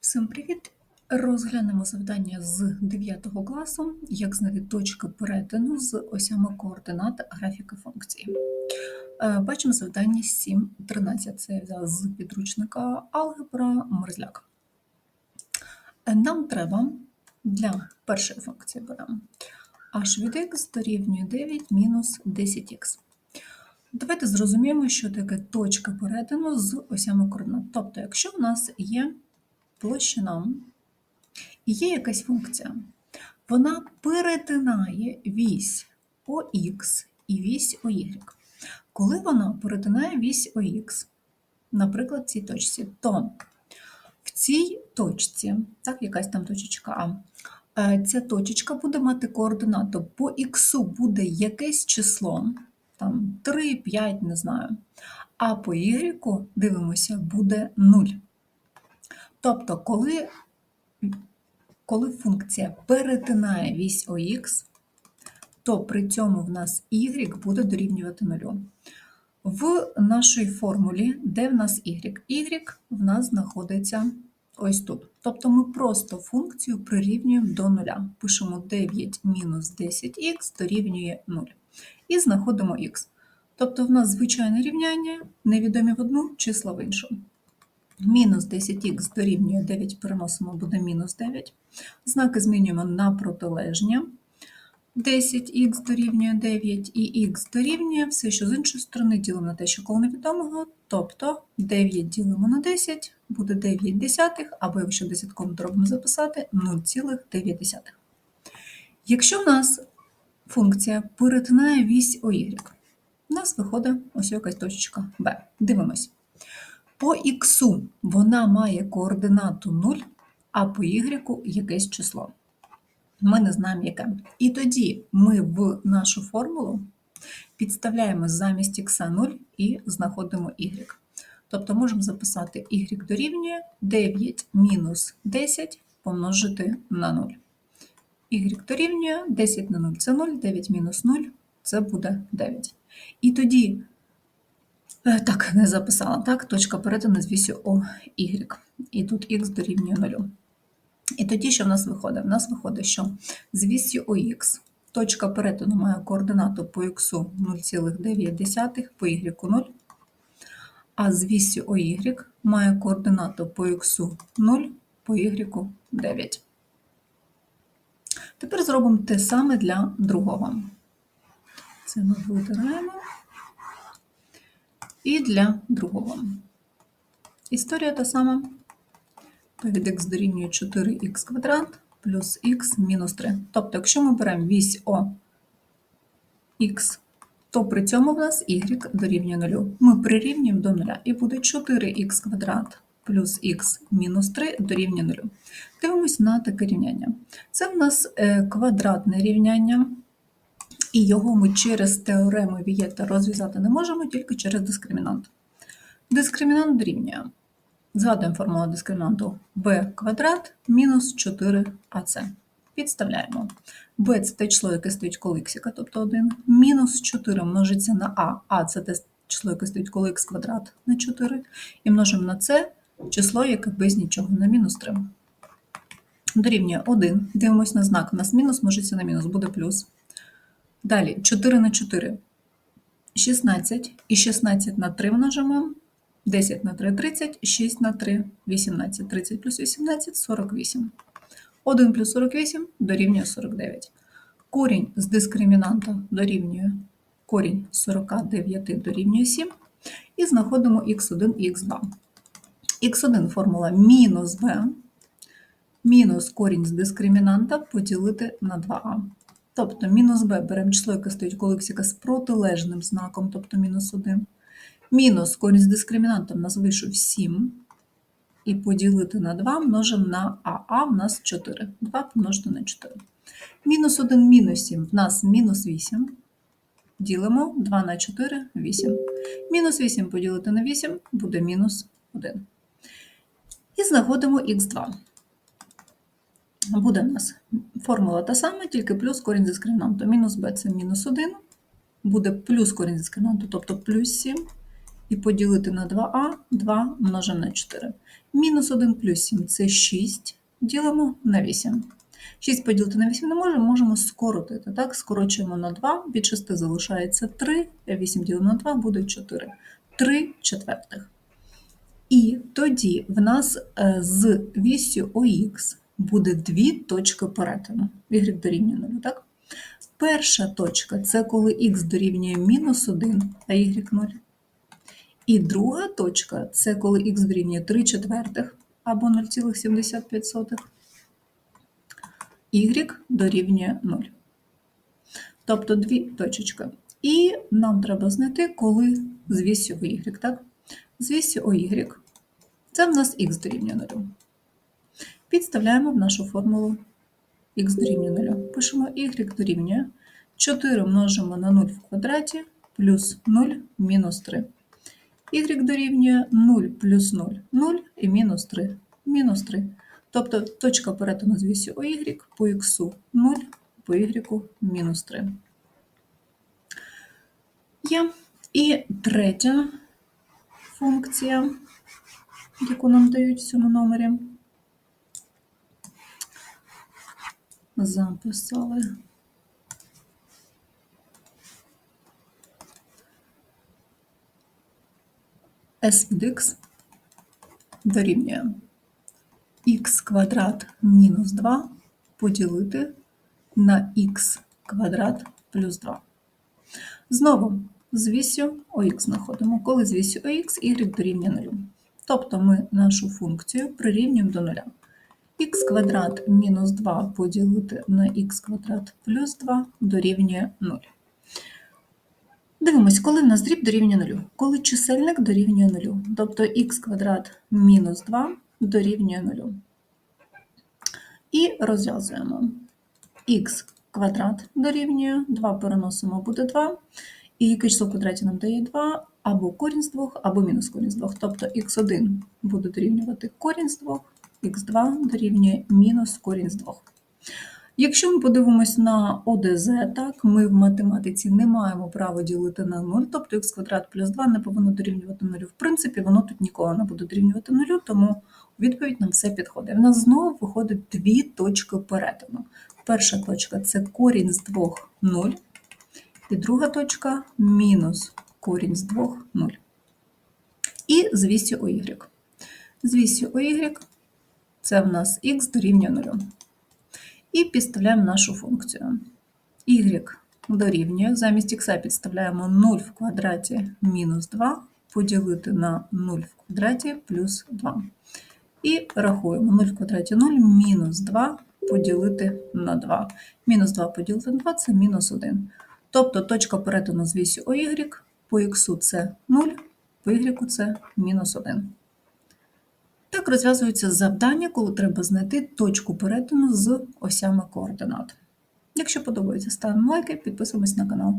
Всім привіт! Розглянемо завдання з 9 класу, як знайти точки перетину з осями координат графіка функції. Е, Бачимо завдання 7.13. Це я з підручника алгебра мерзляк. Е, Нам треба для першої функції беремо h від x дорівнює 9 мінус 10х. Давайте зрозуміємо, що таке точка перетину з осями координат. Тобто, якщо в нас є площина і є якась функція, вона перетинає вісь ОХ і вісь ОY. Коли вона перетинає вісь ОХ, наприклад, в цій точці, то в цій точці, так, якась там точечка А, е, ця точечка буде мати координату по х буде якесь число, там 3, 5, не знаю. А по y, дивимося, буде 0. Тобто, коли, коли функція перетинає вісь ОХ, то при цьому в нас y буде дорівнювати 0. В нашій формулі, де в нас y? y в нас знаходиться ось тут. Тобто ми просто функцію прирівнюємо до 0. Пишемо 9 мінус 10х дорівнює 0. І знаходимо х. Тобто в нас звичайне рівняння, невідомі в одну, числа в іншу. Мінус 10х дорівнює 9, переносимо, буде мінус 9. Знаки змінюємо на протилежні. 10х дорівнює 9 і х дорівнює все, що з іншої сторони ділимо на те, що коло невідомого, тобто 9 ділимо на 10, буде 9 десятих, або якщо десятком дробно записати, 0,9. Якщо в нас функція перетинає вісь OY, у нас виходить ось якась точка B. Дивимось. По х вона має координату 0, а по y якесь число. Ми не знаємо яке. І тоді ми в нашу формулу підставляємо замість х 0 і знаходимо y. Тобто можемо записати y дорівнює 9 мінус 10 помножити на 0. y дорівнює 10 на 0 це 0, 9 мінус 0 це буде 9. І тоді Так, не записала. Так, точка перетину з вісю ОY. І тут х дорівнює 0. І тоді, що в нас виходить? В нас виходить, що з вісю ОХ точка перетину має координату по х 0,9, по y 0, а з вісю OY має координату по х 0, по y 9. Тепер зробимо те саме для другого. Це ми витираємо. І для другого. Історія та сама. Від х дорівнює 4х квадрат плюс х мінус 3. Тобто, якщо ми беремо вісь О х, то при цьому в нас y дорівнює 0. Ми прирівнюємо до 0 і буде 4х квадрат плюс х мінус 3 дорівнює 0. Дивимось на таке рівняння. Це в нас е, квадратне рівняння і його ми через теорему Вієта розв'язати не можемо, тільки через дискримінант. Дискримінант дорівнює. Згадуємо формулу дискримінанту b квадрат мінус 4ac. Підставляємо. b це те число, яке стоїть коло х, тобто 1, мінус 4 множиться на а, а це те число, яке стоїть коло х квадрат на 4, і множимо на це число, яке без нічого на мінус 3. Дорівнює 1. Дивимось на знак. У нас мінус множиться на мінус, буде плюс. Далі 4 на 4 16 і 16 на 3 множимо. 10 на 3 30, 6 на 3 18, 30 плюс 18 48. 1 плюс 48 дорівнює 49. Корінь з дискримінанта дорівнює корінь 49 дорівнює 7. І знаходимо х1 і х2. х1 формула мінус b, мінус корінь з дискримінанта поділити на 2а. Тобто мінус b беремо число, яке стоїть коло з протилежним знаком, тобто мінус 1. Мінус корінь з дискримінантом нас вийшов 7. І поділити на 2 множимо на а, а в нас 4. 2 помножити на 4. Мінус 1 мінус 7 в нас мінус 8. Ділимо 2 на 4 8. Мінус 8 поділити на 8 буде мінус 1. І знаходимо х2 буде у нас формула та сама, тільки плюс корінь з дискримінанту. Мінус b це мінус 1, буде плюс корінь з дискримінанту, тобто плюс 7, і поділити на 2а, 2 множимо на 4. Мінус 1 плюс 7 – це 6, ділимо на 8. 6 поділити на 8 не можемо, можемо скоротити. Так? Скорочуємо на 2, від 6 залишається 3, 8 ділимо на 2 буде 4. 3 четвертих. І тоді в нас е, з вісю ОХ буде дві точки перетину. Y дорівнює 0, так? Перша точка це коли х дорівнює мінус 1, а y 0. І друга точка це коли х дорівнює 3 четвертих або 0,75, y дорівнює 0. Тобто дві точечки. І нам треба знайти, коли з вісю в y, так? З вісю OY. Це в нас х дорівнює 0. Підставляємо в нашу формулу х дорівнює 0. Пишемо y дорівнює 4 множимо на 0 в квадраті плюс 0 мінус 3. y дорівнює 0 плюс 0 0 і мінус 3 мінус 3. Тобто точка перетину з вісю OY по х 0, по y мінус 3. Є. І третя функція, яку нам дають в цьому номері. Записали. S від x дорівнює х квадрат мінус 2 поділити на х квадрат плюс 2. Знову з вісю ОХ знаходимо. Коли з вісю ОХ y дорівнює 0. Тобто ми нашу функцію прирівнюємо до 0. Х квадрат мінус 2 поділити на х квадрат плюс 2 дорівнює 0. Дивимось, коли в нас дріб дорівнює 0. Коли чисельник дорівнює 0. Тобто х квадрат мінус 2 дорівнює 0. І розв'язуємо. х квадрат дорівнює 2 переносимо буде 2. І яке число в квадраті нам дає 2, або корінь з 2, або мінус корінь з 2. Тобто х1 буде дорівнювати корінь з 2, х2 дорівнює мінус корінь з 2. Якщо ми подивимось на ОДЗ, так, ми в математиці не маємо права ділити на 0, тобто х квадрат плюс 2 не повинно дорівнювати 0. В принципі, воно тут ніколи не буде дорівнювати 0, тому відповідь нам все підходить. В нас знову виходить дві точки перетину. Перша точка це корінь з 2 0. І друга точка мінус корінь з 2 0. І з вісі OY. З вісі OY це в нас х дорівнює 0. І підставляємо нашу функцію. y дорівнює, замість х підставляємо 0 в квадраті мінус 2 поділити на 0 в квадраті плюс 2. І рахуємо 0 в квадраті 0 мінус 2 поділити на 2. Мінус 2 поділити на 2 це мінус 1. Тобто точка перетину з вісі OY по х це 0, по y це мінус 1. Так розв'язується завдання, коли треба знайти точку перетину з осями координат. Якщо подобається, ставимо лайки, підписуємось на канал.